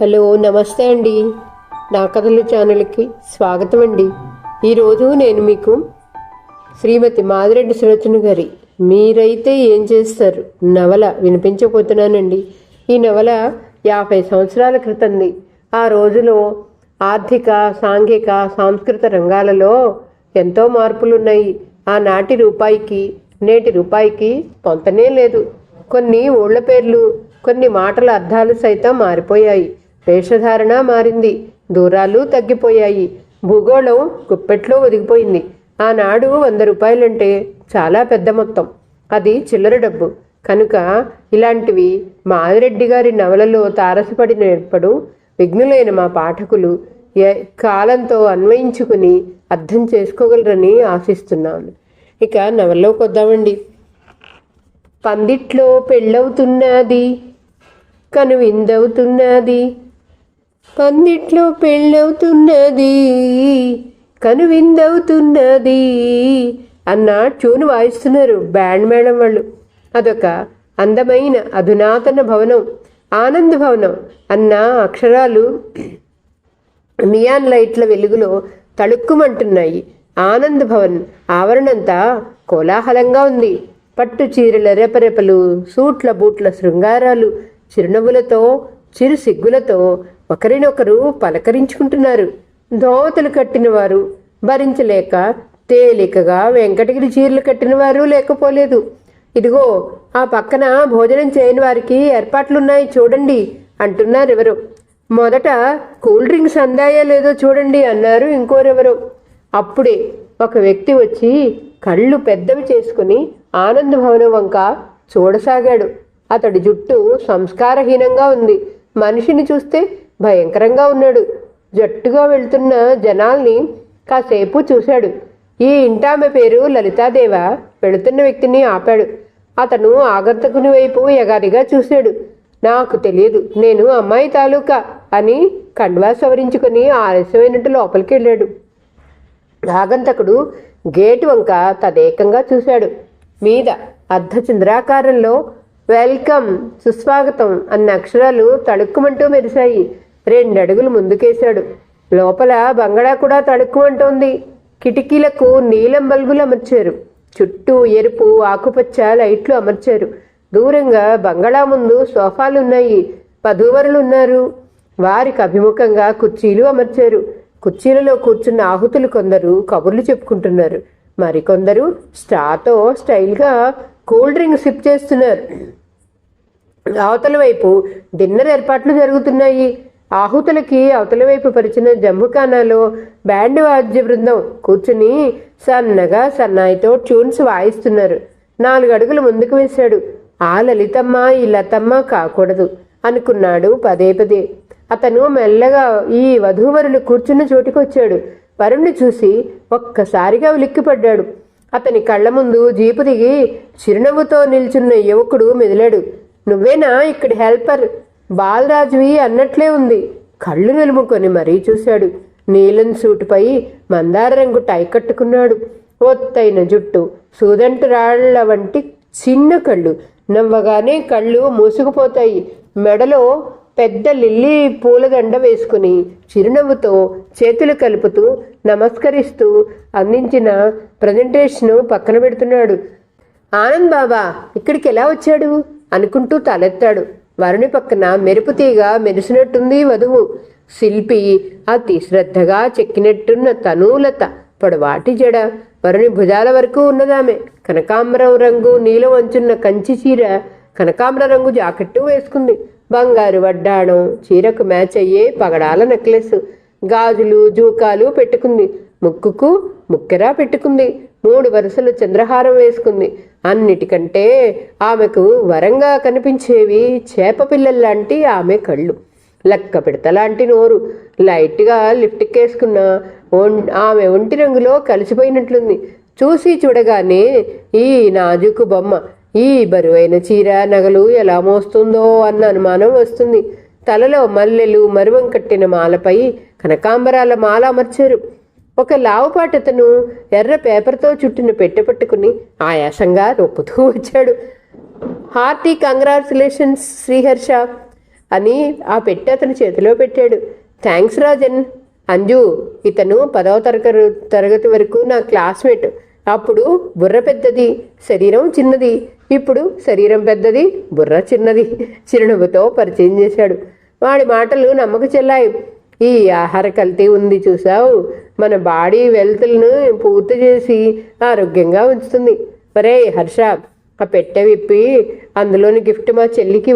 Hello నమస్తే అండి. నా కథలు ఛానల్కి స్వాగతం అండి. ఈరోజు నేను మీకు శ్రీమతి మాదిరెడ్డి సులోచన గారి మీరైతే ఏం చేస్తారు? నవల వినిపించబోతున్నానండి. ఈ నవల యాభై సంవత్సరాల క్రితంది. ఆ రోజులో ఆర్థిక సాంఘిక సాంస్కృతిక రంగాలలో ఎంతో మార్పులున్నాయి. ఆనాటి రూపాయికి నేటి రూపాయికి పొంతనే లేదు. కొన్ని ఊళ్ళ పేర్లు కొన్ని మాటల అర్థాలు సైతం మారిపోయాయి. వేషధారణ మారింది. దూరాలు తగ్గిపోయాయి. భూగోళం గుప్పెట్లో ఒదిగిపోయింది. ఆనాడు వంద రూపాయలంటే చాలా పెద్ద మొత్తం. అది చిల్లర డబ్బు. కనుక ఇలాంటివి మాదిరెడ్డి గారి నవలలో తారసపడినప్పుడు విఘ్నులైన మా పాఠకులు ఏ కాలంతో అన్వయించుకుని అర్థం చేసుకోగలరని ఆశిస్తున్నాను. ఇక నవల్లోకి వద్దామండి. పందిట్లో పెళ్ళవుతున్నది కను విందవుతున్నది పందిట్లో పెళ్ళవుతున్నది కనువిందవుతున్నది అన్న ట్యూన్ వాయిస్తున్నారు బ్యాండ్ మేడం వాళ్ళు. అదొక అందమైన అధునాతన భవనం ఆనంద భవనం. అన్న అక్షరాలు నియాన్ లైట్ల వెలుగులో తళుక్కుమంటున్నాయి. ఆనంద్ భవన్ ఆవరణంతా కోలాహలంగా ఉంది. పట్టు చీరల రెపరెపలు సూట్ల బూట్ల శృంగారాలు చిరునవ్వులతో చిరు సిగ్గులతో ఒకరినొకరు పలకరించుకుంటున్నారు. ధోవతులు కట్టిన వారు భరించలేక తేలికగా వెంకటగిరి చీరలు కట్టిన వారు లేకపోలేదు. ఇదిగో ఆ పక్కన భోజనం చేయని వారికి ఏర్పాట్లున్నాయి చూడండి అంటున్నారు ఎవరు మొదట కూల్ డ్రింక్స్ అందాయా లేదో చూడండి అన్నారు ఇంకోరెవరు. అప్పుడే ఒక వ్యక్తి వచ్చి కళ్ళు పెద్దవి చేసుకుని ఆనంద భవనం వంక చూడసాగాడు. అతడి జుట్టు సంస్కారహీనంగా ఉంది. మనిషిని చూస్తే భయంకరంగా ఉన్నాడు. జట్టుగా వెళ్తున్న జనాల్ని కాసేపు చూశాడు. ఈ ఇంటామె పేరు లలితాదేవ వెళుతున్న వ్యక్తిని ఆపాడు. అతను ఆగంతకుని వైపు ఎగారిగా చూశాడు. నాకు తెలియదు నేను అమ్మాయి తాలూకా అని కండువా సవరించుకుని ఆలస్యమైనట్టు లోపలికి వెళ్ళాడు. ఆగంతకుడు గేటు వంక తదేకంగా చూశాడు. మీద అర్ధచంద్రాకారంలో వెల్కమ్ సుస్వాగతం అన్న అక్షరాలు తడుక్కుమంటూ మెరిశాయి. రెండడుగులు ముందుకేశాడు. లోపల బంగళా కూడా తళుక్కుమంటోంది కిటికీలకు నీలం బల్బులు అమర్చారు. చుట్టూ ఎరుపు ఆకుపచ్చ లైట్లు అమర్చారు. దూరంగా బంగళా ముందు సోఫాలున్నాయి. వధూవరులున్నారు వారికి అభిముఖంగా కుర్చీలు అమర్చారు. కుర్చీలలో కూర్చున్న ఆహుతులు కొందరు కబుర్లు చెప్పుకుంటున్నారు. మరికొందరు స్టాతో స్టైల్గా కూల్ డ్రింక్ సిప్ చేస్తున్నారు. అవతల వైపు డిన్నర్ ఏర్పాట్లు జరుగుతున్నాయి. ఆహుతులకి అవతల వైపు పరిచిన జమ్ముఖానాలో బ్యాండ్ వాద్య బృందం కూర్చుని సన్నగా సన్నాయితో ట్యూన్స్ వాయిస్తున్నారు. నాలుగు అడుగులు ముందుకు వేశాడు. ఆ లలితమ్మ ఈ లతమ్మ కాకూడదు అనుకున్నాడు పదే పదే. అతను మెల్లగా ఈ వధూవరులు కూర్చున్న చోటుకొచ్చాడు వరుణ్ణి చూసి ఒక్కసారిగా ఉలిక్కిపడ్డాడు. అతని కళ్ళ ముందు జీపు దిగి చిరునవ్వుతో నిల్చున్న యువకుడు మెదిలాడు. నువ్వేనా ఇక్కడి హెల్పర్? బాలరాజువి అన్నట్లే ఉంది. కళ్ళు నిలుముకొని మరీ చూశాడు. నీలం సూటుపై మందార రంగు టై కట్టుకున్నాడు. ఒత్తైన జుట్టు సూదంటు రాళ్ళ వంటి చిన్న కళ్ళు. నవ్వగానే కళ్ళు మూసుకుపోతాయి. మెడలో పెద్ద లిల్లీ పూలదండ వేసుకుని చిరునవ్వుతో చేతులు కలుపుతూ నమస్కరిస్తూ అందించిన ప్రజెంటేషను పక్కన పెడుతున్నాడు. ఆనంద్ బాబా ఇక్కడికి ఎలా వచ్చాడు? అనుకుంటూ తలెత్తాడు. వరుణి పక్కన మెరుపు తీగ మెరిసినట్టుంది వధువు. శిల్పి అతి శ్రద్ధగా చెక్కినట్టున్న తనూలత పొడవాటి జడ. వరుణి భుజాల వరకు ఉన్నదామె. కనకాంబరం రంగు నీలం అంచున్న కంచి చీర. కనకాంబర రంగు జాకెట్టు వేసుకుంది. బంగారు వడ్డాణం చీరకు మ్యాచ్ అయ్యే పగడాల నెక్లెస్. గాజులు జూకాలు పెట్టుకుంది. ముక్కుకు ముక్కెరా పెట్టుకుంది. మూడు వరుసలు చంద్రహారం వేసుకుంది. అన్నిటికంటే ఆమెకు వరంగా కనిపించేవి చేప పిల్లల్లాంటి ఆమె కళ్ళు. లక్క పిడతలాంటి నోరు. లైట్గా లిఫ్ట్కేసుకున్న ఒం- ఆమె ఒంటి రంగులో కలిసిపోయినట్లుంది. చూసి చూడగానే ఈ నాజుకు బొమ్మ ఈ బరువైన చీర నగలు ఎలా మోస్తుందో అన్న అనుమానం వస్తుంది. తలలో మల్లెలు మరువం కట్టిన మాలపై కనకాంబరాల మాల అమర్చారు. ఒక లావుపాటతను ఎర్ర పేపర్తో చుట్టిన పెట్టె పట్టుకుని ఆయాసంగా రొప్పుతూ వచ్చాడు. Hearty congratulations Sriharsha! అని ఆ పెట్టి అతని చేతిలో పెట్టాడు. థ్యాంక్స్ రాజన్! అంజు ఇతను పదవ తరగతి తరగతి వరకు నా క్లాస్మేట్. అప్పుడు బుర్ర పెద్దది శరీరం చిన్నది. ఇప్పుడు శరీరం పెద్దది బుర్ర చిన్నది. చిరునవ్వుతో పరిచయం చేశాడు. వాడి మాటలు నమ్మక చెల్లాయి. ఈ ఆహార కల్తీ ఉంది చూసావు? మన బాడీ వెల్త్లను పూర్తి చేసి ఆరోగ్యంగా ఉంచుతుంది. మరే హర్ష ఆ పెట్టె విప్పి అందులోని గిఫ్ట్ మా చెల్లికి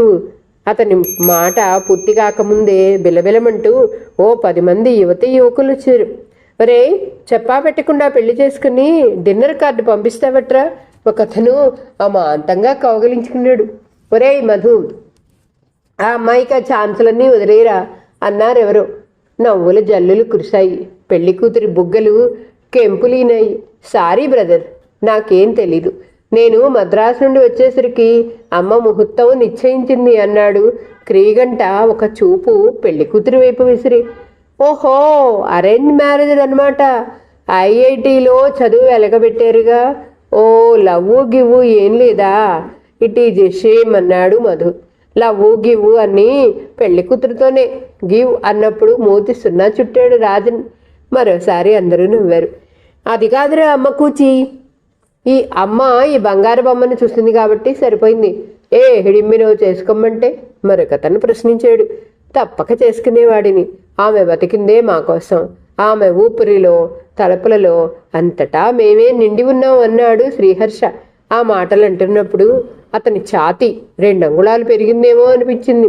అతని మాట పూర్తి కాకముందే బిలబిలమంటూ ఓ పది మంది యువతి యువకులు వచ్చారు. మరే చెప్పా పెట్టకుండా పెళ్ళి చేసుకుని డిన్నర్ కార్డు పంపిస్తావట్రా? ఒక అతను అమాంతంగా కౌగలించుకున్నాడు. ఒరేయ్ మధు ఆ అమ్మాయికి ఆ ఛాన్సులన్నీ వదిలేరా అన్నారు ఎవరు నవ్వుల జల్లులు కురిశాయి. పెళ్ళి కూతురి బుగ్గలు కెంపులీనాయి. సారీ బ్రదర్ నాకేం తెలీదు. నేను మద్రాసు నుండి వచ్చేసరికి అమ్మ ముహూర్తం నిశ్చయించింది అన్నాడు. క్రీగంట ఒక చూపు పెళ్ళి కూతురి వైపు విసిరి. ఓహో అరేంజ్ మ్యారేజ్ అనమాట ఐఐటిలో చదువు వెలగబెట్టారుగా. ఓ లవ్వు గివ్వు ఏం లేదా? ఇట్ ఈజ్ షేమ్ అన్నాడు మధు. లవ్వు గివ్వు అని పెళ్ళి కూతురుతోనే గివ్ అన్నప్పుడు మూతి సున్నా చుట్టాడు రాజన్. మరోసారి అందరూ నవ్వారు. అది కాదురా అమ్మ కూచి. ఈ అమ్మ ఈ బంగారు బొమ్మను చూస్తుంది కాబట్టి సరిపోయింది. ఏ హిడింబినో చేసుకోమంటే మరొకతను ప్రశ్నించాడు. తప్పక చేసుకునేవాడిని. ఆమె బతికిందే మా కోసం. ఆమె ఊపిరిలో తలుపులలో అంతటా మేమే నిండి ఉన్నాం అన్నాడు శ్రీహర్ష. ఆ మాటలు అంటున్నప్పుడు అతని ఛాతి రెండు అంగుళాలు పెరిగిందేమో అనిపించింది.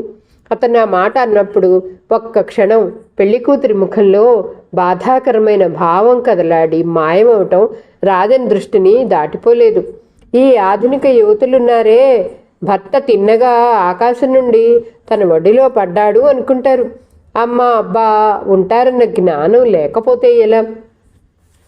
అతను ఆ మాట అన్నప్పుడు ఒక్క క్షణం పెళ్ళి కూతురి ముఖంలో బాధాకరమైన భావం కదలాడి మాయమవటం రాజన్ దృష్టిని దాటిపోలేదు. ఈ ఆధునిక యువతులున్నారే భర్త తిన్నగా ఆకాశం నుండి తన ఒడిలో పడ్డాడు అనుకుంటారు. అమ్మ అబ్బా ఉంటారన్న జ్ఞానం లేకపోతే ఎలా?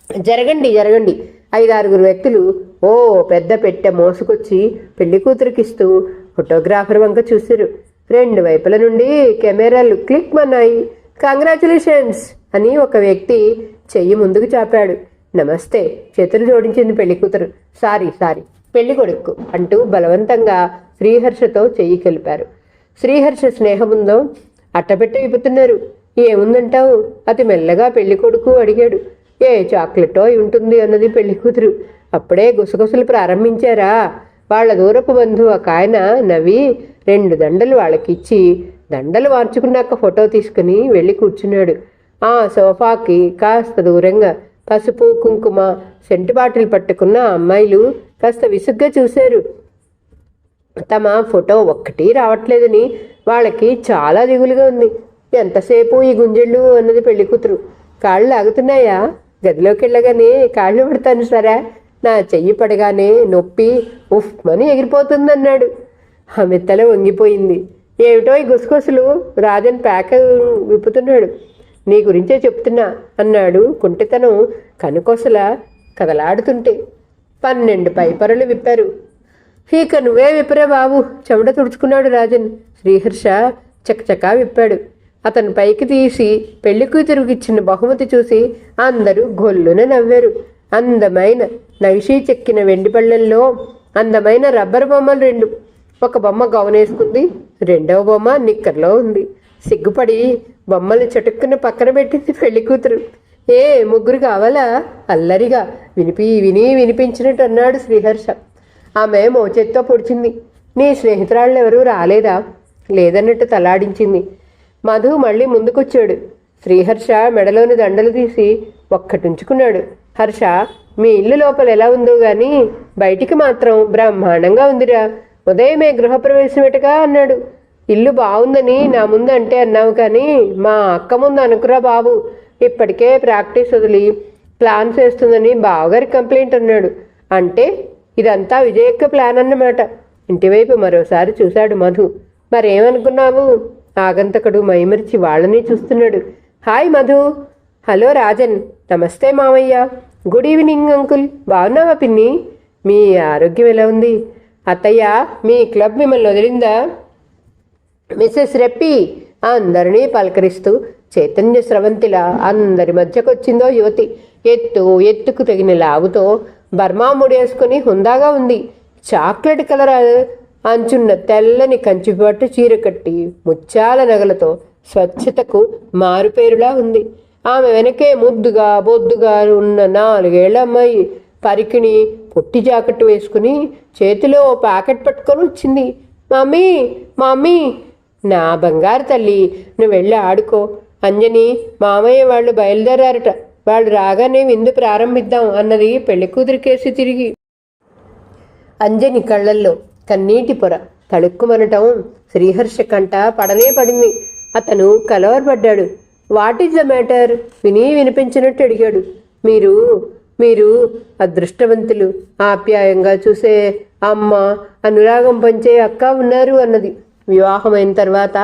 జరగండి జరగండి. ఐదారుగురు వ్యక్తులు ఓ పెద్ద పెట్టె మోసుకొచ్చి పెళ్ళి కూతురికిస్తూ ఫోటోగ్రాఫర్ వంక చూశారు రెండు వైపుల నుండి కెమెరాలు క్లిక్ మన్నాయి. కంగ్రాచులేషన్స్ అని ఒక వ్యక్తి చెయ్యి ముందుకు చాపాడు. నమస్తే చేతులు జోడించింది పెళ్ళి కూతురు. సారీ సారీ పెళ్ళి కొడుకు అంటూ బలవంతంగా శ్రీహర్షతో చెయ్యి కలిపారు. శ్రీహర్ష స్నేహముందో అట్టపెట్ట విప్పుతున్నారు. ఏముందంటావు? అతి మెల్లగా పెళ్ళి కొడుకు అడిగాడు. ఏ చాక్లెటో అయి ఉంటుంది అన్నది పెళ్ళి కూతురు. అప్పుడే గుసగుసలు ప్రారంభించారా. వాళ్ళ దూరపు బంధువు ఒక ఆయన నవ్వి రెండు దండలు వాళ్ళకిచ్చి దండలు మార్చుకున్నాక ఫోటో తీసుకుని వెళ్ళి కూర్చున్నాడు. ఆ సోఫాకి కాస్త దూరంగా పసుపు కుంకుమ సెంటు బాటిల్ పట్టుకున్న అమ్మాయిలు కాస్త విసుగ్గా చూశారు. తమ ఫోటో ఒక్కటి రావట్లేదని వాళ్ళకి చాలా దిగులుగా ఉంది. ఎంతసేపు ఈ గుంజళ్ళు అన్నది పెళ్ళి కూతురు. కాళ్ళు ఆగుతున్నాయా గదిలోకి వెళ్ళగానే కాళ్ళు పడతాను సరే. నా చెయ్యి పడగానే నొప్పి ఉఫ్ అని ఎగిరిపోతుందన్నాడు. ఆమె తల వంగిపోయింది. ఏమిటో ఈ గుసగుసలు? రాజన్ పేక విప్పుతున్నాడు. నీ గురించే చెప్తున్నా అన్నాడు కుంటితనం కనుకొసల కదలాడుతుంటే. పన్నెండు పైపరలు విప్పారు. ఇక నువ్వే విప్పరే బాబు చెమట తుడుచుకున్నాడు రాజన్. శ్రీహర్ష చకచకా విప్పాడు. అతను పైకి తీసి పెళ్ళి కూతురుకిచ్చిన బహుమతి చూసి అందరూ గొల్లున నవ్వారు. అందమైన నవిషీ చెక్కిన వెండి పళ్ళల్లో అందమైన రబ్బర్ బొమ్మలు రెండు. ఒక బొమ్మ గౌనేసుకుంది రెండవ బొమ్మ నిక్కర్లో ఉంది. సిగ్గుపడి బొమ్మలు చటుక్కున పక్కన పెట్టింది పెళ్ళి కూతురు. ఏ ముగ్గురు కావాలా? అల్లరిగా వినిపి విని వినిపించినట్టు అన్నాడు శ్రీహర్ష. ఆమె మోచేత్తో పొడిచింది. నీ స్నేహితురాళ్ళు ఎవరూ రాలేదా? లేదన్నట్టు తలాడించింది. మధు మళ్ళీ ముందుకొచ్చాడు. శ్రీహర్ష మెడలోని దండలు తీసి ఒక్కటుంచుకున్నాడు. హర్ష మీ ఇల్లు లోపల ఎలా ఉందో గాని బయటికి మాత్రం బ్రహ్మాండంగా ఉందిరా. ఉదయమే గృహప్రవేశమేటగా అన్నాడు. ఇల్లు బాగుందని నా ముందు అంటే అన్నావు కానీ మా అక్క ముందు అనుకురా బాబు. ఇప్పటికే ప్రాక్టీస్ వదిలి ప్లాన్ చేస్తుందని బావగారి కంప్లైంట్ అన్నాడు. అంటే ఇదంతా విజయక్క ప్లాన్ అన్నమాట. ఇంటివైపు మరోసారి చూశాడు మధు. మరేమనుకున్నావు? ఆగంతకుడు మైమరిచి వాళ్ళని చూస్తున్నాడు. హాయ్ మధు. హలో రాజన్. నమస్తే మామయ్య గుడ్ ఈవినింగ్ అంకుల్. బాగున్నావా పిన్ని? మీ ఆరోగ్యం ఎలా ఉంది? అత్తయ్య మీ క్లబ్ మిమ్మల్ని వదిలిందా? మిస్సెస్ రెప్పి అందరినీ పలకరిస్తూ చైతన్య స్రవంతిలా అందరి మధ్యకొచ్చిందో యువతి. ఎత్తు ఎత్తుకు తగిన లావుతో బర్మా ముడేసుకుని హుందాగా ఉంది. Chocolate colour? అంచున్న తెల్లని కంచిపట్టు చీర కట్టి ముత్యాల నగలతో స్వచ్ఛతకు మారుపేరులా ఉంది. ఆమె వెనకే ముద్దుగా బొద్దుగా ఉన్న నాలుగేళ్ళ అమ్మాయి పరికిణి పొట్టి జాకెట్ వేసుకుని చేతిలో ఓ ప్యాకెట్ పట్టుకొని వచ్చింది. మమ్మీ మమ్మీ నా బంగారు తల్లి నువ్వు వెళ్ళి ఆడుకో. అంజని మామయ్య వాళ్ళు బయలుదేరారట. వాళ్ళు రాగానే విందు ప్రారంభిద్దాం అన్నది పెళ్ళి కూతురికేసి తిరిగి. అంజని కళ్ళల్లో కన్నీటి పొర. తడుక్కుమనటం శ్రీహర్ష కంట పడనే పడింది. అతను కలవరపడ్డాడు. What is the matter? విని వినిపించినట్టు అడిగాడు. మీరు మీరు అదృష్టవంతులు. ఆప్యాయంగా చూసే అమ్మ అనురాగం పంచే అక్క ఉన్నారు అన్నది. వివాహమైన తర్వాత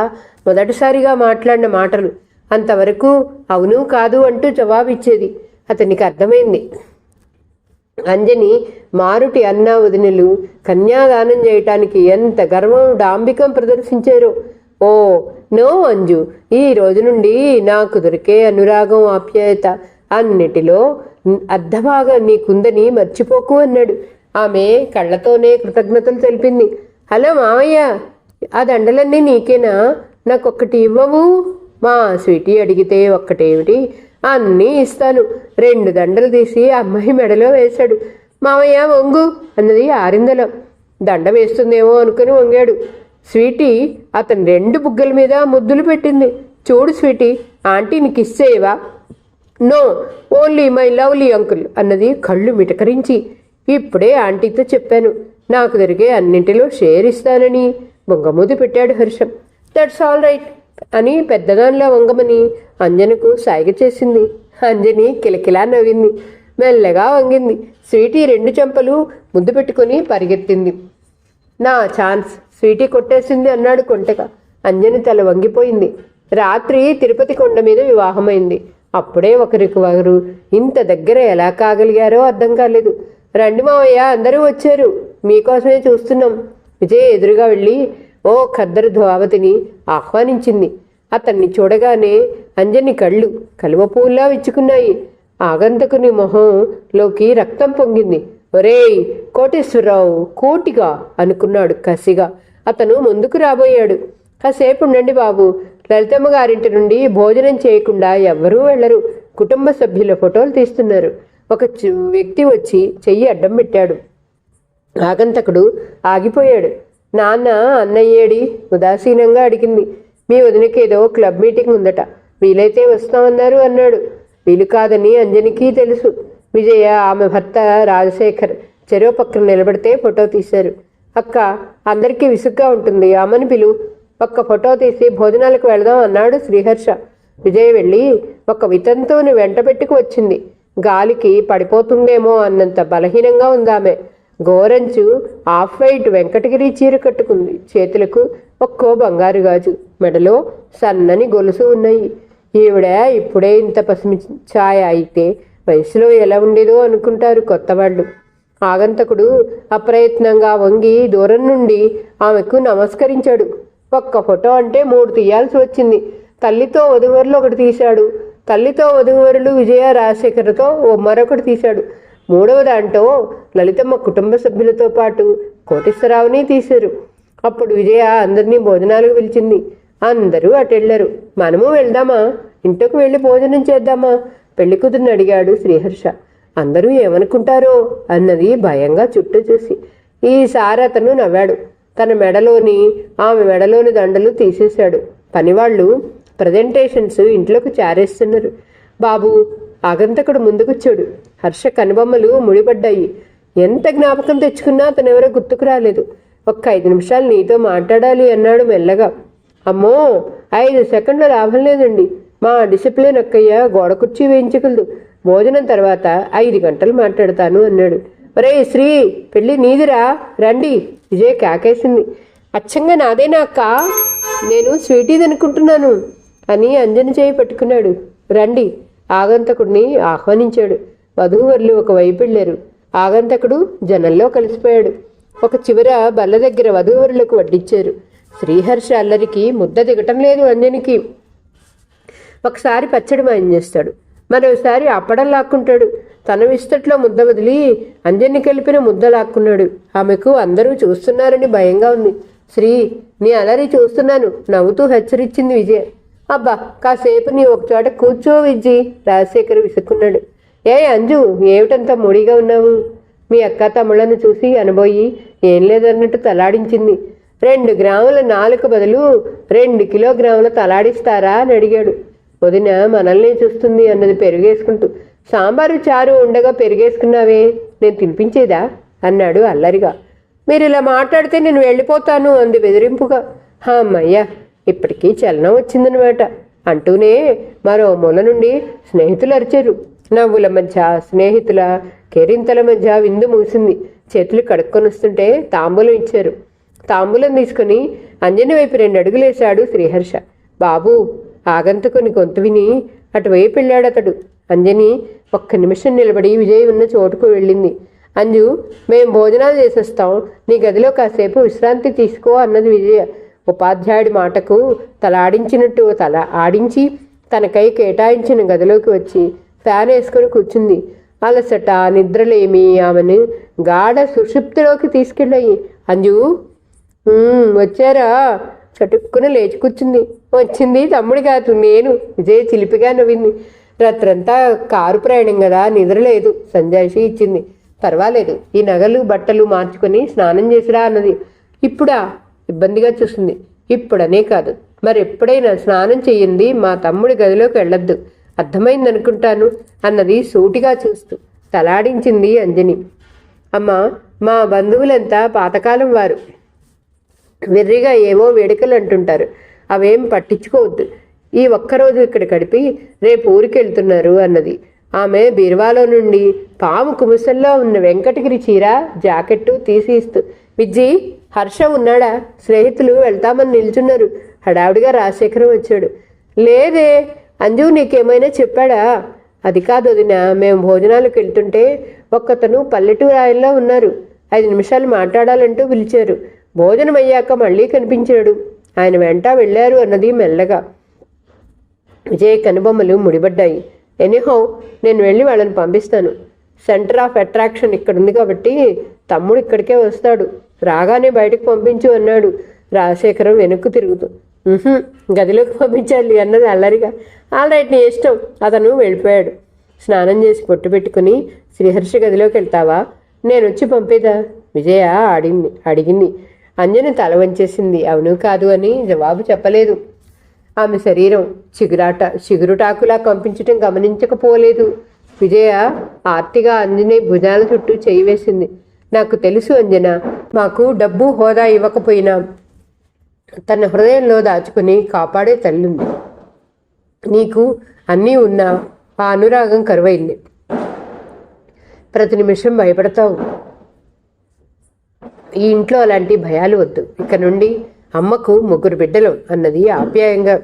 మొదటిసారిగా మాట్లాడిన మాటలు. అంతవరకు అవును కాదు అంటూ జవాబిచ్చేది. అతనికి అర్థమైంది. అంజని మారుటి అన్న వదినలు కన్యాదానం చేయటానికి ఎంత గర్వం డాంబికం ప్రదర్శించారో. ఓ నో అంజు ఈ రోజు నుండి నాకు దొరికే అనురాగం ఆప్యాయత. అన్నిటిలో అర్ధభాగం నీకుందని మర్చిపోకు అన్నాడు. ఆమె కళ్ళతోనే కృతజ్ఞతలు తెలిపింది. హలో మావయ్య ఆ దండలన్నీ నీకేనా? నాకొక్కటి ఇవ్వవు? మా స్వీటీ అడిగితే ఒక్కటేమిటి? అన్నీ ఇస్తాను. రెండు దండలు తీసి అమ్మాయి మెడలో వేశాడు. మామయ్య వంగు అన్నది ఆరిందలో. దండ వేస్తుందేమో అనుకుని వంగాడు. స్వీటీ అతని రెండు బుగ్గల మీద ముద్దులు పెట్టింది. చూడు స్వీటీ ఆంటీ నీకు ఇచ్చేవా no only my lovely uncle అన్నది కళ్ళు మిటకరించి. ఇప్పుడే ఆంటీతో చెప్పాను. నాకు దొరికే అన్నింటిలో షేర్ ఇస్తానని బొంగమూది పెట్టాడు హర్షం. That's all right. అని పెద్దదానిలో వంగమని అంజనకు సాయిగ చేసింది. అంజని కిలకిలా నవ్వింది. మెల్లగా వంగింది. స్వీటీ రెండు చెంపలు ముద్దు పెట్టుకుని పరిగెత్తింది. నా ఛాన్స్ స్వీటీ కొట్టేసింది అన్నాడు కొంటగా అంజని తల వంగిపోయింది. రాత్రి తిరుపతి కొండ మీద వివాహమైంది. అప్పుడే ఒకరికి ఒకరు ఇంత దగ్గర ఎలా కాగలిగారో అర్థం కాలేదు. రండి మావయ్య అందరూ వచ్చారు. మీకోసమే చూస్తున్నాం. విజయ్ ఎదురుగా వెళ్ళి ఓ ఖద్దరు ధ్వావతిని ఆహ్వానించింది. అతన్ని చూడగానే అంజని కళ్ళు కలువపూల్లా విచ్చుకున్నాయి. ఆగంతకుని మొహంలోకి రక్తం పొంగింది. ఒరేయ్ కోటేశ్వరరావు కోటిగా అనుకున్నాడు కసిగా. అతను ముందుకు రాబోయాడు. కాసేపు ఉండండి బాబు. లలితమ్మ గారింటి నుండి భోజనం చేయకుండా ఎవ్వరూ వెళ్ళరు. కుటుంబ సభ్యుల ఫోటోలు తీస్తున్నారు. ఒక వ్యక్తి వచ్చి చెయ్యి అడ్డం పెట్టాడు. ఆగంతకుడు ఆగిపోయాడు. నాన్న అన్నయ్యేడి ఉదాసీనంగా అడిగింది. మీ వదినకి ఏదో క్లబ్ మీటింగ్ ఉందట. వీలైతే వస్తామన్నారు అన్నాడు. వీలు కాదని అంజనికి తెలుసు. విజయ ఆమె భర్త రాజశేఖర్ చెరువు పక్కన నిలబడితే ఫోటో తీశారు. అక్క అందరికీ విసుగ్గా ఉంటుంది. ఆమెను పిలు. ఒక్క ఫోటో తీసి భోజనాలకు వెళదాం అన్నాడు శ్రీహర్ష. విజయ్ వెళ్ళి ఒక వితంతువుని వెంట పెట్టుకు వచ్చింది. గాలికి పడిపోతుందేమో అన్నంత బలహీనంగా ఉందామె. గోరంచు ఆఫ్ వైట్ వెంకటగిరి చీర కట్టుకుంది. చేతులకు ఒక్కో బంగారు గాజు మెడలో సన్నని గొలుసు ఉన్నాయి. ఈవిడ ఇప్పుడే ఇంత పసిమి ఛాయ అయితే వయసులో ఎలా ఉండేదో అనుకుంటారు కొత్త వాళ్ళు ఆగంతకుడు అప్రయత్నంగా వంగి దూరం నుండి ఆమెకు నమస్కరించాడు. ఒక్క ఫోటో అంటే మూడు తీయాల్సి వచ్చింది. తల్లితో వధువరులు ఒకటి తీశాడు. తల్లితో వధువరులు విజయ రాజశేఖర్తో మరొకటి తీశాడు. మూడవ దాంట్లో లలితమ్మ కుటుంబ సభ్యులతో పాటు కోటేశ్వరరావుని తీశారు. అప్పుడు విజయ అందరినీ భోజనాలకు పిలిచింది. అందరూ అటెళ్ళరు. మనము వెళ్దామా? ఇంటికి వెళ్ళి భోజనం చేద్దామా? పెళ్ళి కూతురిని అడిగాడు శ్రీహర్ష. అందరూ ఏమనుకుంటారో అన్నది భయంగా చుట్టూ చూసి. ఈసారి అతను నవ్వాడు. తన మెడలోని ఆమె మెడలోని దండలు తీసేశాడు. పనివాళ్ళు ప్రజెంటేషన్స్ ఇంట్లోకి చేరేస్తున్నారు. బాబు ఆగంతకుడు ముందుకొచ్చాడు. హర్ష కనుబొమ్మలు ముడిపడ్డాయి. ఎంత జ్ఞాపకం తెచ్చుకున్నా అతను ఎవరో గుర్తుకు రాలేదు. ఒక్క ఐదు నిమిషాలు నీతో మాట్లాడాలి అన్నాడు మెల్లగా. అమ్మో ఐదు సెకండ్ల లాభం లేదండి. మా డిసిప్లిన్ అక్కయ్య గోడ కుర్చీ వేయించగలదు భోజనం తర్వాత ఐదు గంటలు మాట్లాడతాను అన్నాడు. ఒరే శ్రీ పెళ్ళి నీదిరా? రండి. విజయ్ కాకేసింది. అచ్చంగా నాదేనా అక్క? నేను స్వీటీది అనుకుంటున్నాను అని అంజన చేయి పట్టుకున్నాడు. రండి. ఆగంతకుడిని ఆహ్వానించాడు. వధూవరులు ఒకవైపు వెళ్ళారు. ఆగంతకుడు జనంలో కలిసిపోయాడు. ఒక చివర బల్ల దగ్గర వధూవరులకు వడ్డించారు శ్రీహర్ష అల్లరికి ముద్ద దిగటం లేదు అంజనికి. ఒకసారి పచ్చడి మాయం చేస్తాడు మరోసారి అప్పడం లాక్కుంటాడు. తన విస్తట్లో ముద్ద వదిలి అంజన్ని కలిపిన ముద్ద లాక్కున్నాడు. ఆమెకు అందరూ చూస్తున్నారని భయంగా ఉంది. శ్రీ నీ అలరి చూస్తున్నాను. నవ్వుతూ హెచ్చరించింది విజయ. అబ్బా కాసేపు నీ ఒకచోట కూర్చో విజ్జి రాజశేఖర్ విసుక్కున్నాడు. ఏ అంజు ఏమిటంత ముడిగా ఉన్నావు? మీ అక్క తమ్ముళ్ళను చూసి అనబోయి ఏం లేదన్నట్టు తలాడించింది. రెండు గ్రాముల నాలుక బదులు రెండు కిలోగ్రాముల తలాడిస్తారా అని అడిగాడు. వదిన మనల్ని చూస్తుంది అన్నది పెరుగేసుకుంటూ సాంబారు చారు ఉండగా పెరిగేసుకున్నావే నేను తినిపించేదా? అన్నాడు అల్లరిగా. మీరు ఇలా మాట్లాడితే నేను వెళ్ళిపోతాను అంది బెదిరింపుగా. హా అమ్మయ్యా ఇప్పటికీ చలనం వచ్చిందనమాట. అంటూనే మరో మూల నుండి స్నేహితులు అరిచారు. నవ్వుల మధ్య స్నేహితుల కేరింతల మధ్య విందు మూసింది చేతులు కడుక్కొని వస్తుంటే తాంబూలం ఇచ్చారు. తాంబూలం తీసుకుని అంజని వైపు రెండు అడుగులేశాడు శ్రీహర్ష. బాబు ఆగంతుకుని గొంతు విని అటువైపు వెళ్ళాడు అతడు. అంజని ఒక్క నిమిషం నిలబడి విజయ్ ఉన్న చోటుకు వెళ్ళింది. అంజు మేం భోజనాలు చేసేస్తాం. నీ గదిలో కాసేపు విశ్రాంతి తీసుకో అన్నది విజయ. ఉపాధ్యాయుడి మాటకు తలాడించినట్టు తల ఆడించి తనకై కేటాయించిన గదిలోకి వచ్చి ఫ్యాన్ వేసుకొని కూర్చుంది. అలసట నిద్రలేమి ఆమెను గాఢ సుషుప్తిలోకి తీసుకెళ్ళాయి. అంజు వచ్చారా చటుక్కున లేచి కూర్చుంది. వచ్చింది తమ్ముడు కాదు నేను. విజయ్ చిలిపిగా నవ్వింది. రాత్రంతా కారు ప్రయాణం కదా నిద్ర లేదు. సంజాయిషి ఇచ్చింది. పర్వాలేదు. ఈ నగలు బట్టలు మార్చుకొని స్నానం చేసిరా అన్నది. ఇప్పుడా? ఇబ్బందిగా చూస్తుంది. ఇప్పుడనే కాదు. మరి ఎప్పుడైనా స్నానం చెయ్యింది మా తమ్ముడి గదిలోకి వెళ్ళొద్దు. అర్థమైందనుకుంటాను అన్నది సూటిగా చూస్తూ తలాడించింది అంజని. అమ్మ మా బంధువులంతా పాతకాలం వారు. వెర్రిగా ఏవో వేడుకలు అంటుంటారు అవేం పట్టించుకోవద్దు. ఈ ఒక్కరోజు ఇక్కడ గడిపి రేపు ఊరికి వెళ్తున్నారు అన్నది. ఆమె బీరువాలో నుండి పాము కుముసల్లో ఉన్న వెంకటగిరి చీర జాకెట్టు తీసి ఇస్తూ విజ్జి హర్ష ఉన్నాడా? స్నేహితులు వెళ్తామని నిల్చున్నారు. హడావుడిగా రాజశేఖరం వచ్చాడు. లేదే అంజు నీకేమైనా చెప్పాడా? అది కాదు వదిన మేము భోజనాలకు వెళ్తుంటే ఒక్కతను పల్లెటూరు ఆయల్లో ఉన్నారు. ఐదు నిమిషాలు మాట్లాడాలంటూ పిలిచారు. భోజనం అయ్యాక మళ్ళీ కనిపించాడు. ఆయన వెంట వెళ్ళారు అన్నది మెల్లగా. విజయ్ కనుబొమ్మలు ముడిపడ్డాయి. ఎనీహౌ నేను వెళ్ళి వాళ్ళని పంపిస్తాను. సెంటర్ ఆఫ్ అట్రాక్షన్ ఇక్కడ ఉంది కాబట్టి తమ్ముడు ఇక్కడికే వస్తాడు. రాగానే బయటకు పంపించు అన్నాడు. రాజశేఖరం వెనక్కు తిరుగుతూ. గదిలోకి పంపించాలి అన్నది అల్లరిగా. ఆల్ రైట్ నీ ఇష్టం. అతను వెళ్ళిపోయాడు. స్నానం చేసి పొట్టు పెట్టుకుని శ్రీహర్ష గదిలోకి వెళ్తావా? నేను వచ్చి పంపేదా? విజయ అడిగింది అడిగింది. అంజన తల వంచేసింది. అవును కాదు అని జవాబు చెప్పలేదు. ఆమె శరీరం చిగురాట చిగురుటాకులా కంపించటం గమనించకపోలేదు. విజయ ఆర్తిగా అంజనే భుజాల చుట్టూ చేయి వేసింది. నాకు తెలుసు అంజన. మాకు డబ్బు హోదా ఇవ్వకపోయినా తన హృదయంలో దాచుకుని కాపాడే తల్లుంది. నీకు అన్నీ ఉన్నా ఆ అనురాగం కరువైంది. ప్రతి నిమిషం భయపడతావు. ఈ ఇంట్లో అలాంటి భయాలు వద్దు. ఇక నుండి అమ్మకు ముగ్గురు బిడ్డలు అన్నది ఆప్యాయంగా.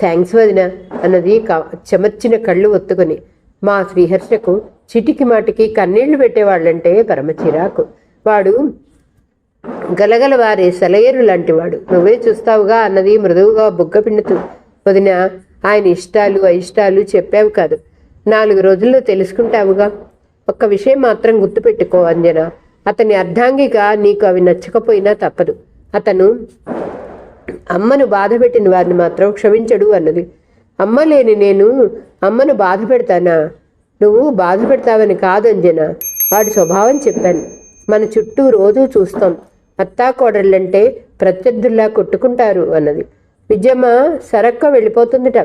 థ్యాంక్స్ వదిన అన్నది చెమర్చిన కళ్ళు ఒత్తుకొని మా శ్రీహర్షకు చిటికి మాటికి కన్నీళ్ళు పెట్టేవాళ్ళంటే పరమ చిరాకు. వాడు గలగల వారే సెలయేరు లాంటివాడు. నువ్వే చూస్తావుగా అన్నది మృదువుగా బుగ్గ పిండుతూ. వదిన ఆయన ఇష్టాలు అయిష్టాలు చెప్పావు కాదు. నాలుగు రోజుల్లో తెలుసుకుంటావుగా. ఒక్క విషయం మాత్రం గుర్తుపెట్టుకో అంజన. అతని అర్ధాంగిగా నీకు అవి నచ్చకపోయినా తప్పదు. అతను అమ్మను బాధ పెట్టిన వారిని మాత్రం క్షమించడు అన్నది. అమ్మ లేని నేను అమ్మను బాధ పెడతానా? నువ్వు బాధ పెడతావని కాదు అంజన. వాడి స్వభావం చెప్పాను. మన చుట్టూ రోజూ చూస్తాం. అత్తా కోడళ్ళంటే ప్రత్యర్థుల్లా కొట్టుకుంటారు అన్నది. విజయమ్మ సరక్క వెళ్ళిపోతుందిట.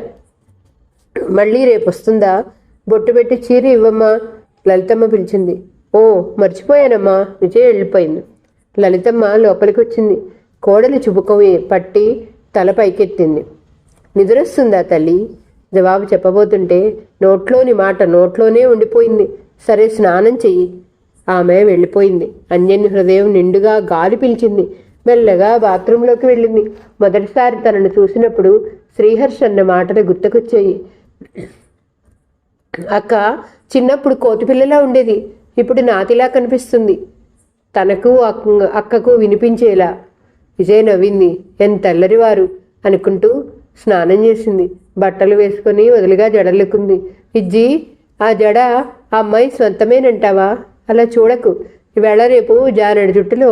మళ్ళీ రేపు వస్తుందా బొట్టు పెట్టి చీర ఇవ్వమ్మా లలితమ్మ పిలిచింది. ఓ మర్చిపోయానమ్మా. విజయ్ వెళ్ళిపోయింది. లలితమ్మ లోపలికి వచ్చింది కోడలి చుబుకం పట్టి తల పైకెత్తింది. నిద్రొస్తుందా తల్లి? జవాబు చెప్పబోతుంటే నోట్లోని మాట నోట్లోనే ఉండిపోయింది. సరే స్నానం చెయ్యి. ఆమె వెళ్ళిపోయింది. అంజని హృదయం నిండుగా గాలి పిలిచింది. మెల్లగా బాత్రూంలోకి వెళ్ళింది. మొదటిసారి తనను చూసినప్పుడు శ్రీహర్ష్ అన్న మాటలు గుర్తుకొచ్చాయి. అక్క చిన్నప్పుడు కోతిపిల్లలా ఉండేది. ఇప్పుడు నాతిలా కనిపిస్తుంది. తనకు అక్క- అక్కకు వినిపించేలా. విజయ్ నవ్వింది. ఎంత తెల్లరివారు అనుకుంటూ స్నానం చేసింది. బట్టలు వేసుకొని వదిలిగా జడలెక్కుంది. ఇజ్జి ఆ జడ అమ్మాయి స్వంతమేనంటావా? అలా చూడకు. ఈవేళ రేపు జానడి జుట్టులో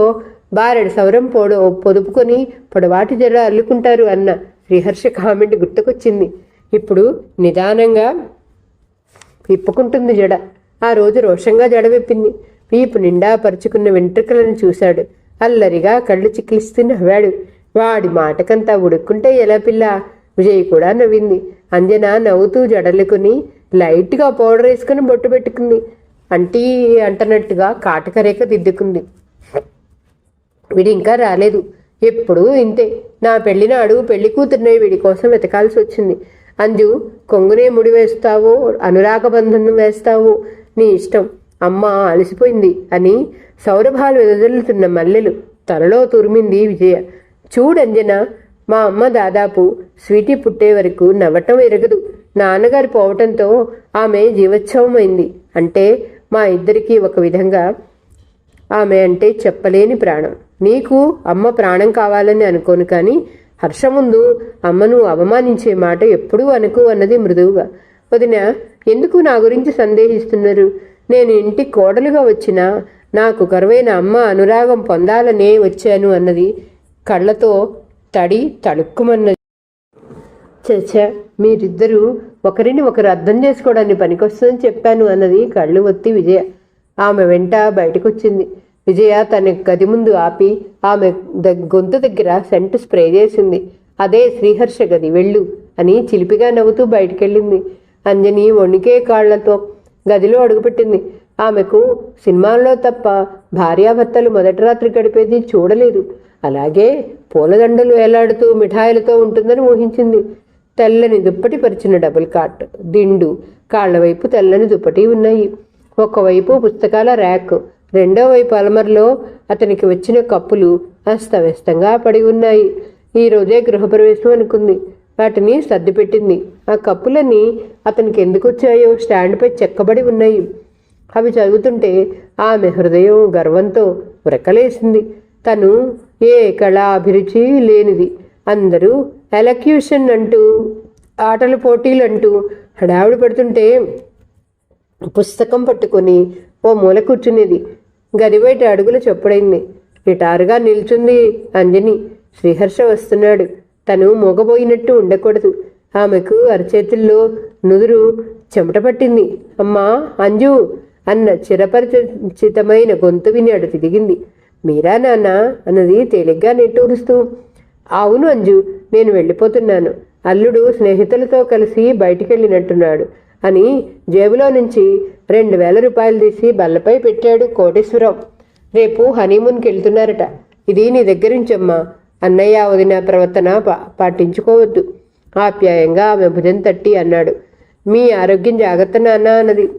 బారెడు సౌరం పొడు పొదుపుకొని పొడవాటి జడ అల్లుకుంటారు అన్న శ్రీహర్ష కామెంట్ గుర్తుకొచ్చింది. ఇప్పుడు నిదానంగా విప్పుకుంటుంది జడ. ఆ రోజు రోషంగా జడ విప్పింది. వీపు నిండా పరుచుకున్న వెంట్రుకలను చూశాడు. అల్లరిగా కళ్ళు చిక్కిలిస్తూ నవ్వాడు. వాడి మాటకంతా ఉడుక్కుంటే ఎలా పిల్ల? విజయ్ కూడా నవ్వింది. అంజన నవ్వుతూ జడలుకుని లైట్గా పౌడర్ వేసుకుని బొట్టు పెట్టుకుంది. అంటీ అంటనట్టుగా కాటకరేఖ దిద్దుకుంది. వీడి ఇంకా రాలేదు. ఎప్పుడు ఇంతే. నా పెళ్ళినాడు పెళ్ళి కూతుర్నే వీడి కోసం వెతకాల్సి వచ్చింది. అంజు కొంగునే ముడి వేస్తావో అనురాగ బంధనం వేస్తావో నీ ఇష్టం. అమ్మ అలసిపోయింది అని సౌరభాలు వెదజల్లుతున్న మల్లెలు తలలో తురిమింది విజయ. చూడంజన మా అమ్మ దాదాపు స్వీటీ పుట్టే వరకు నవ్వటం ఎరగదు. నాన్నగారు పోవటంతో ఆమె జీవోత్సవమైంది అంటే మా ఇద్దరికీ ఒక విధంగా ఆమె అంటే చెప్పలేని ప్రాణం. నీకు అమ్మ ప్రాణం కావాలని అనుకోను కానీ హర్ష ముందు అమ్మను అవమానించే మాట ఎప్పుడూ అనుకు అన్నది మృదువుగా. వదిన ఎందుకు నా గురించి సందేహిస్తున్నారు? నేను ఇంటి కోడలుగా వచ్చినా నాకు కరువైన అమ్మ అనురాగం పొందాలనే వచ్చాను అన్నది కళ్ళతో తడి తడుక్కుమన్నది చచ్చ మీరిద్దరూ ఒకరిని ఒకరు అర్థం చేసుకోవడానికి పనికొస్తుందని చెప్పాను అన్నది కళ్ళు ఒత్తి విజయ. ఆమె వెంట బయటకొచ్చింది. విజయ తన గది ముందు ఆపి ఆమె గొంతు దగ్గర సెంట్ స్ప్రే చేసింది. అదే శ్రీహర్ష గది వెళ్ళు అని చిలిపిగా నవ్వుతూ బయటికెళ్ళింది. అంజని వణికే కాళ్ళతో గదిలో అడుగుపెట్టింది. ఆమెకు సినిమాల్లో తప్ప భార్యాభర్తలు మొదటి రాత్రి గడిపేది చూడలేదు. అలాగే పూలదండలు వేలాడుతూ మిఠాయిలతో ఉంటుందని ఊహించింది. తెల్లని దుప్పటి పరిచిన డబుల్ కాట్ దిండు కాళ్ళ వైపు తెల్లని దుప్పటి ఉన్నాయి. ఒకవైపు పుస్తకాల ర్యాక్ రెండో వైపు అలమర్లో అతనికి వచ్చిన కప్పులు అస్తవ్యస్తంగా పడి ఉన్నాయి. ఈ రోజే గృహప్రవేశం అనుకుంది. వాటిని సర్దిపెట్టింది ఆ కప్పులన్నీ అతనికి ఎందుకు వచ్చాయో స్టాండ్పై చెక్కబడి ఉన్నాయి. అవి చదువుతుంటే ఆమె హృదయం గర్వంతో ఉరకలేసింది. తను ఏ కళా అభిరుచి లేనిది. అందరూ ఎలక్యూషన్ అంటూ ఆటల పోటీలు అంటూ హడావుడి పడుతుంటే పుస్తకం పట్టుకొని ఓ మూల కూర్చునేది. గది బయట అడుగులు చొప్పుడైంది. నిటారుగా నిల్చుంది అంజని. శ్రీహర్ష వస్తున్నాడు. తను మూగబోయినట్టు ఉండకూడదు. ఆమెకు అరచేతుల్లో నుదురు చెమట పట్టింది. అమ్మా అంజు! అన్న చిరపరిచితమైన గొంతు విని అడు తిరిగింది. మీరా నాన్న? అన్నది తేలిగ్గా నిట్టూరుస్తూ. అవును అంజు నేను వెళ్ళిపోతున్నాను. అల్లుడు స్నేహితులతో కలిసి బయటికెళ్ళినట్టున్నాడు అని జేబులో నుంచి రెండు వేల రూపాయలు తీసి బల్లపై పెట్టాడు కోటేశ్వరరావు. రేపు హనీమూన్కి వెళ్తున్నారట ఇది నీ దగ్గరించమ్మా అన్నయ్య వదిన ప్రవర్తన పాటించుకోవద్దు ఆప్యాయంగా ఆమె భుజం తట్టి అన్నాడు. మీ ఆరోగ్యం జాగ్రత్త నాన్న అన్నది.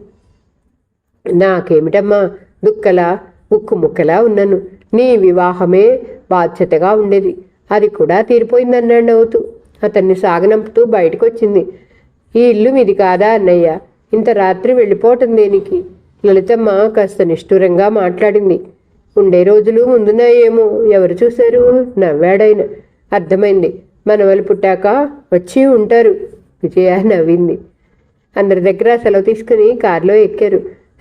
నాకేమిటమ్మా దుక్కలా ముక్కు ముక్కలా ఉన్నాను. నీ వివాహమే బాధ్యతగా ఉండేది. అది కూడా తీరిపోయిందన్నాడు నవ్వుతూ అతన్ని సాగనంపుతూ బయటకు వచ్చింది ఈ ఇల్లు మీది కాదా అన్నయ్య? ఇంత రాత్రి వెళ్ళిపోవటం దేనికి? లలితమ్మ కాస్త నిష్ఠూరంగా మాట్లాడింది. ఉండే రోజులు ముందున్నాయేమో ఎవరు చూశారు? నవ్వాడైన అర్థమైంది. మనవలు పుట్టాక వచ్చి ఉంటారు. విజయ నవ్వింది. అందరి దగ్గర సెలవు తీసుకుని కారులో ఎక్కారు.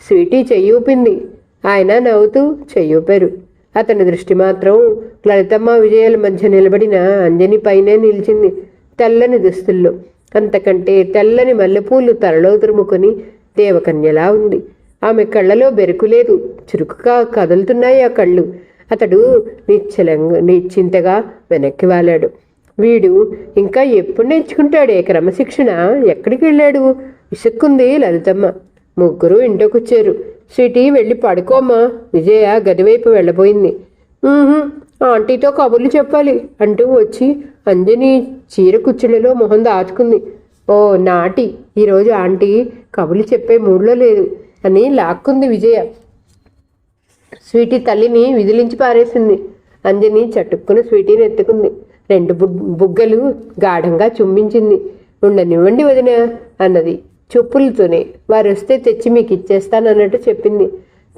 స్వీటీ చెయ్యి ఊపింది. ఆయన నవ్వుతూ చెయ్యి ఊపారు. అతని దృష్టి మాత్రం లలితమ్మ విజయాల మధ్య నిలబడిన అంజని పైనే నిలిచింది. తెల్లని దుస్తుల్లో అంతకంటే తెల్లని మల్లెపూలు తలలో తురుముకొని దేవకన్యలా ఉంది. ఆమె కళ్ళలో బెరుకు లేదు. చురుకుగా కదులుతున్నాయి ఆ కళ్ళు. అతడు నిశ్చలంగా నిశ్చింతగా వెనక్కి వాలాడు. వీడు ఇంకా ఎప్పుడు నేర్చుకుంటాడే క్రమశిక్షణ? ఎక్కడికి వెళ్ళాడు? విసుక్కుంది లలితమ్మ. ముగ్గురు ఇంటికొచ్చారు స్వీటీ వెళ్ళి పడుకోమ్మా. విజయ గదివైపు వెళ్ళబోయింది. ఆంటీతో కబుర్లు చెప్పాలి అంటూ వచ్చి అంజని చీర కుచ్చులలో మొహం దాచుకుంది. ఓ నాటి ఈరోజు ఆంటీ కబుర్లు చెప్పే మూడ్లో లేదు అని లాక్కుంది విజయ. స్వీటీ తల్లిని విదిలించి పారేసింది. అంజని చటుక్కున స్వీటీని ఎత్తుకుంది. రెండు బుగ్గలు గాఢంగా చుంబించింది ఉండనివ్వండి వదిన అన్నది. చూపులతోనే వారు వస్తే తెచ్చి మీకు ఇచ్చేస్తానన్నట్టు చెప్పింది.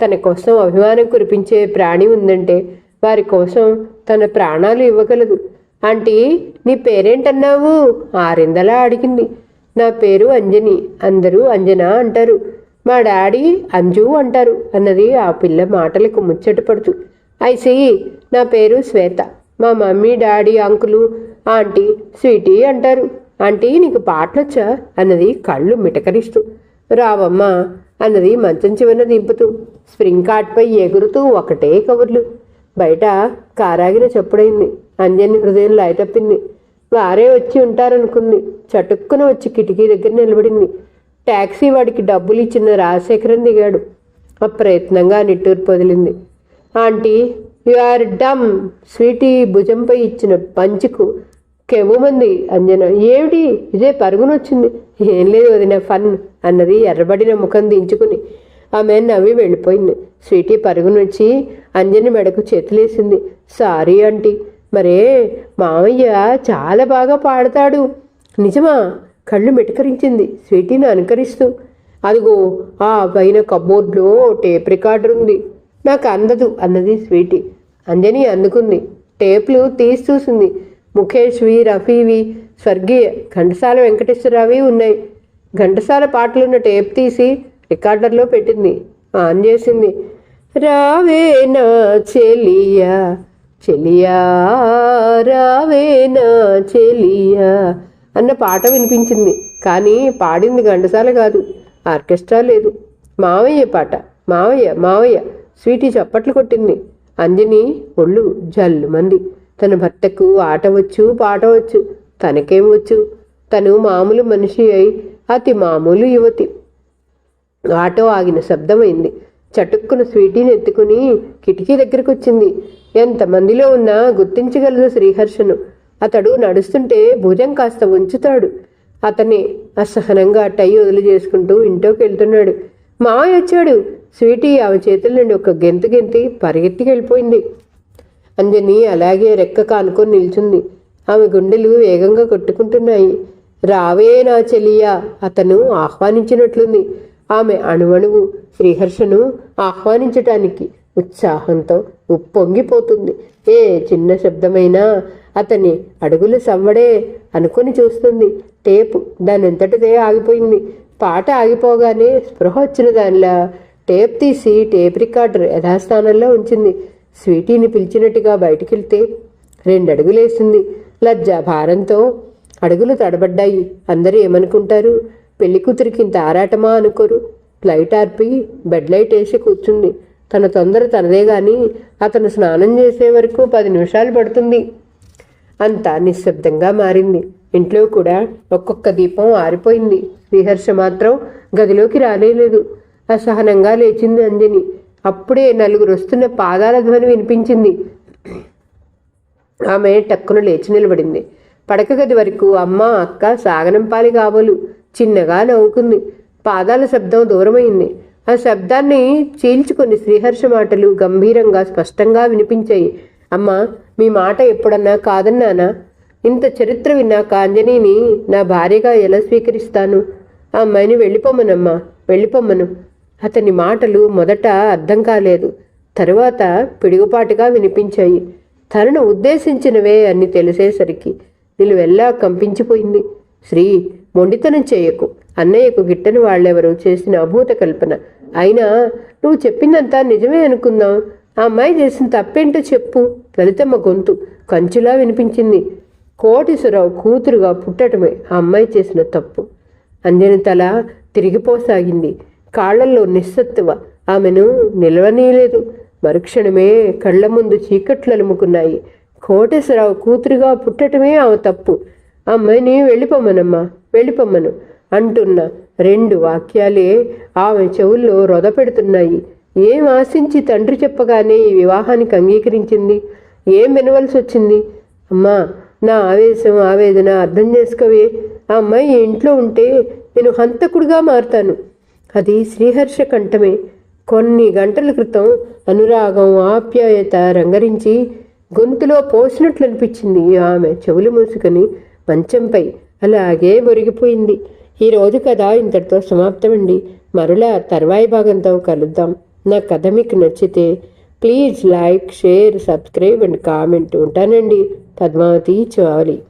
తన కోసం అభిమానం కురిపించే ప్రాణి ఉందంటే వారి కోసం తన ప్రాణాలు ఇవ్వగలదు. ఆంటీ నీ పేరేంటన్నావు? ఆరిందలా అడిగింది. నా పేరు అంజని అందరూ అంజన అంటారు. మా డాడీ అంజు అంటారు అన్నది ఆ పిల్ల మాటలకు ముచ్చట పడుతూ. ఐసి నా పేరు శ్వేత. మా mummy daddy uncle aunty sweetie అంటారు. ఆంటీ నీకు పాటలొచ్చా అన్నది కళ్ళు మిటకరిస్తూ. రావమ్మా అన్నది మంచం చివరన దింపుతూ. స్ప్రింగ్ కార్ట్పై ఎగురుతూ ఒకటే కబుర్లు. బయట కారాగిన చెప్పుడైంది. అంజని హృదయం లైటప్పింది వారే వచ్చి ఉంటారనుకుంది. చటుక్కున వచ్చి కిటికీ దగ్గర నిలబడింది. ట్యాక్సీ వాడికి డబ్బులు ఇచ్చిన రాజశేఖరం దిగాడు. అప్రయత్నంగా నిట్టూరు వదిలింది. Aunty you are dumb. Sweetie భుజంపై ఇచ్చిన పంచుకు కెవ్వమంది అంజన. ఏమిటి? ఇదే పరుగునొచ్చింది. ఏం లేదు వదిన ఫన్ అన్నది ఎర్రబడిన ముఖం దించుకుని ఆమె నవ్వి వెళ్ళిపోయింది. స్వీటీ పరుగునొచ్చి అంజని మెడకు చేతులేసింది. Sorry aunty. మరే మామయ్య చాలా బాగా పాడతాడు. నిజమా? కళ్ళు మెటకరించింది. స్వీటీని అనుకరిస్తూ అదిగో ఆ పైన కబోర్డ్లో టేప్ రికార్డర్ ఉంది. నాకు అందదు అన్నది స్వీటీ. అంజని అందుకుంది. టేప్లు తీసి చూసింది. ముఖేష్వి రఫీవి స్వర్గీయ ఘంటసాల వెంకటేశ్వరరావి ఉన్నాయి. ఘంటసాల పాటలున్న టేప్ తీసి రికార్డర్లో పెట్టింది. ఆన్ చేసింది. రావేనా చెలియా చెలియా రావేనా చెలియా అన్న పాట వినిపించింది. కానీ పాడింది ఘంటసాల కాదు ఆర్కెస్ట్రా లేదు. మావయ్య పాట మావయ్య మావయ్య స్వీటీ చప్పట్లు కొట్టింది. అంజని ఒళ్ళు జల్లు మంది. తన భర్తకు ఆట వచ్చు పాట వచ్చు తనకేం వచ్చు. తను మామూలు మనిషి అయి అతి మామూలు యువతి. ఆటో ఆగిన శబ్దమైంది. చటుక్కున స్వీటీని ఎత్తుకుని కిటికీ దగ్గరకు వచ్చింది ఎంతమందిలో ఉన్నా గుర్తించగలదు శ్రీహర్షను. అతడు నడుస్తుంటే భుజం కాస్త ఉంచుతాడు అతనే అసహనంగా టై వదిలి చేసుకుంటూ ఇంట్లోకి వెళ్తున్నాడు మావయ్య వచ్చాడు. స్వీటీ ఆమె చేతుల నుండి ఒక గెంతు గెంతి పరిగెత్తికి వెళ్ళిపోయింది అంజని అలాగే రెక్క కానుకొని నిల్చుంది. ఆమె గుండెలు వేగంగా కొట్టుకుంటున్నాయి. రావే నా చెలియా అతను ఆహ్వానించినట్లుంది. ఆమె అణువణువు శ్రీహర్షను ఆహ్వానించటానికి ఉత్సాహంతో ఉప్పొంగిపోతుంది. ఏ చిన్న శబ్దమైనా అతని అడుగుల సవ్వడే అనుకొని చూస్తుంది. టేపు దానంతటిదే ఆగిపోయింది. పాట ఆగిపోగానే స్పృహ వచ్చిన దానిలా టేప్ తీసి టేప్ రికార్డర్ యథాస్థానంలో ఉంచింది. స్వీటీని పిలిచినట్టుగా బయటికెళ్తే రెండు అడుగులేసింది లజ్జ భారంతో అడుగులు తడబడ్డాయి. అందరూ ఏమనుకుంటారు? పెళ్ళి కూతురికి ఇంత ఆరాటమా అనుకోరు. లైట్ ఆర్పి బెడ్ లైట్ వేసి కూర్చుంది. తన తొందర తనదే గాని అతను స్నానం చేసే వరకు పది నిమిషాలు పడుతుంది. అంతా నిశ్శబ్దంగా మారింది. ఇంట్లో కూడా ఒక్కొక్క దీపం ఆరిపోయింది. రిహర్ష మాత్రం గదిలోకి రాలేదు అసహనంగా లేచింది అంజని. అప్పుడే నలుగురు వస్తున్న పాదాల ధ్వని వినిపించింది. ఆమె టక్కున లేచి నిలబడింది. పడక గది వరకు అమ్మ అక్క సాగనంపాలి కాబోలు చిన్నగా నవ్వుకుంది. పాదాల శబ్దం దూరమైంది. ఆ శబ్దాన్ని చీల్చుకొని శ్రీహర్ష మాటలు గంభీరంగా స్పష్టంగా వినిపించాయి. అమ్మ మీ మాట ఎప్పుడన్నా కాదన్నానా? ఇంత చరిత్ర విన్నాక అంజనీని నా భార్యగా ఎలా స్వీకరిస్తాను? ఆ అమ్మాయిని వెళ్ళిపోమ్మనమ్మా వెళ్ళిపోమ్మను. అతని మాటలు మొదట అర్థం కాలేదు. తరువాత పిడుగుపాటుగా వినిపించాయి. తనను ఉద్దేశించినవే అని తెలిసేసరికి నిలువెల్లా కంపించిపోయింది. శ్రీ మొండితనం చేయకు. అన్నయ్యకు గిట్టని వాళ్ళెవరో చేసిన అభూత కల్పన. అయినా నువ్వు చెప్పిందంతా నిజమే అనుకుందాం. ఆ అమ్మాయి చేసిన తప్పేంటో చెప్పు. లలితమ్మ గొంతు కంచులా వినిపించింది. కోటీశ్వరరావు కూతురుగా పుట్టటమే ఆ అమ్మాయి చేసిన తప్పు. అంజని తల తిరిగిపోసాగింది. కాళ్ళలో నిస్సత్తువ. ఆమెను నిలవనీయలేదు. మరుక్షణమే కళ్ళ ముందు చీకట్లు అలుముకున్నాయి. కోటేశ్వరరావు కూతురుగా పుట్టటమే ఆమె తప్పు. అమ్మాయిని వెళ్ళిపోమ్మనమ్మా వెళ్ళిపోమ్మను అంటున్న రెండు వాక్యాలే ఆమె చెవుల్లో రొద పెడుతున్నాయి. ఏం ఆశించి తండ్రి చెప్పగానే ఈ వివాహానికి అంగీకరించింది? ఏం వినవలసి వచ్చింది అమ్మా నా ఆవేశం ఆవేదన అర్థం చేసుకోవే. ఆ అమ్మాయి ఇంట్లో ఉంటే నేను హంతకుడిగా మారుతాను. అది శ్రీహర్ష కంఠమే. కొన్ని గంటల క్రితం అనురాగం ఆప్యాయత రంగరించి గొంతులో పోసినట్లు అనిపించింది ఆమె చెవులు మూసుకొని మంచంపై. అలాగే ఒరిగిపోయింది ఈరోజు కథ ఇంతటితో సమాప్తమండి. మరలా తర్వాయి భాగంతో కలుద్దాం. నా కథ మీకు నచ్చితే please like share subscribe and comment ఉంటానండి. పద్మావతి చాలి